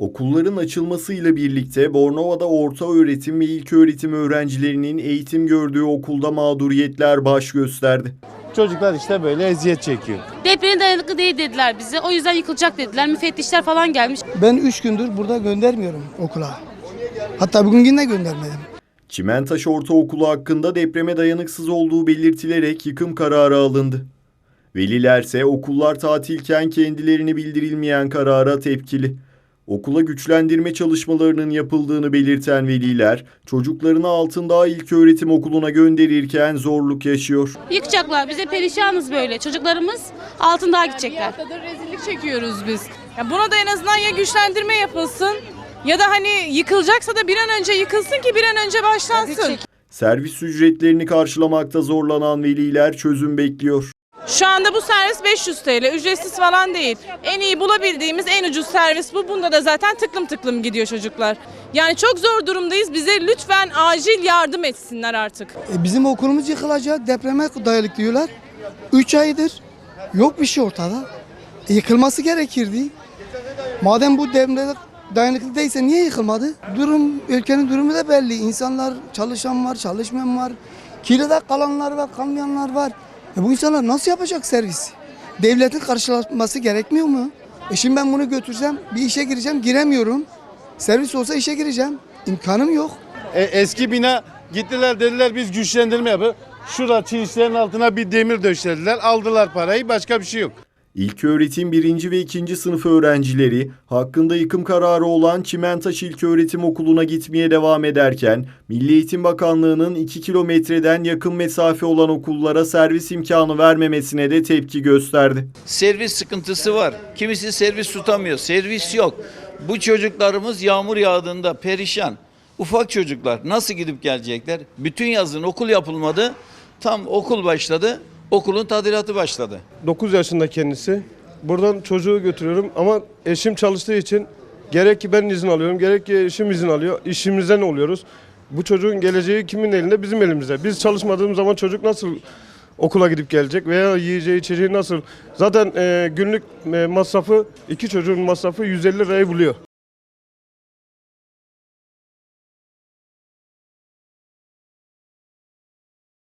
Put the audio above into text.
Okulların açılmasıyla birlikte Bornova'da orta öğretim ve ilköğretim öğrencilerinin eğitim gördüğü okulda mağduriyetler baş gösterdi. Çocuklar işte böyle eziyet çekiyor. Depreme dayanıklı değil dediler bize. O yüzden yıkılacak dediler. Müfettişler falan gelmiş. Ben 3 gündür burada göndermiyorum okula. Hatta bugün yine göndermedim. Çimentaş Ortaokulu hakkında depreme dayanıksız olduğu belirtilerek yıkım kararı alındı. Velilerse okullar tatilken kendilerini bildirilmeyen karara tepkili. Okula güçlendirme çalışmalarının yapıldığını belirten veliler, çocuklarını Altındağ İlköğretim Okulu'na gönderirken zorluk yaşıyor. Yıkacaklar. Bize perişanız böyle. Çocuklarımız altında gidecekler. haftadır rezillik çekiyoruz biz. Ya buna da en azından ya güçlendirme yapılsın ya da hani yıkılacaksa da bir an önce yıkılsın ki bir an önce başlansın. Servis ücretlerini karşılamakta zorlanan veliler çözüm bekliyor. Şu anda bu servis 500 TL. Ücretsiz falan değil. En iyi bulabildiğimiz en ucuz servis bu. Bunda da zaten tıklım tıklım gidiyor çocuklar. Yani çok zor durumdayız. Bize lütfen acil yardım etsinler artık. E, bizim okulumuz yıkılacak, depreme dayalık diyorlar. 3 aydır yok bir şey ortada. Yıkılması gerekirdi. Madem bu depreme dayanıklı değilse niye yıkılmadı? Durum, ülkenin durumu da belli. İnsanlar çalışan var, çalışmayan var. Kirada kalanlar var, kalmayanlar var. E, bu insanlar nasıl yapacak servis? Devletin karşılaması gerekmiyor mu? E şimdi ben bunu götürsem bir işe gireceğim, giremiyorum. Servis olsa işe gireceğim. İmkanım yok. E, eski bina gittiler dediler biz güçlendirme yapı. Şurada çinçlerin altına bir demir döşediler. Aldılar parayı başka bir şey yok. İlköğretim 1. ve 2. sınıf öğrencileri hakkında yıkım kararı olan Çimentaş İlköğretim Okulu'na gitmeye devam ederken Milli Eğitim Bakanlığı'nın 2 kilometreden yakın mesafe olan okullara servis imkanı vermemesine de tepki gösterdi. servis sıkıntısı var. Kimisi servis tutamıyor. Servis yok. Bu çocuklarımız yağmur yağdığında perişan. Ufak çocuklar nasıl gidip gelecekler? Bütün yazın okul yapılmadı. Tam okul başladı. Okulun tadilatı başladı. 9 yaşında kendisi. Buradan çocuğu götürüyorum ama eşim çalıştığı için gerek ki ben izin alıyorum gerek ki eşim izin alıyor. İşimizden oluyoruz. Bu çocuğun geleceği kimin elinde? Bizim elimizde. Biz çalışmadığımız zaman çocuk nasıl okula gidip gelecek veya yiyeceği içeceği nasıl? Zaten e, günlük e, masrafı iki çocuğun masrafı 150 lirayı buluyor.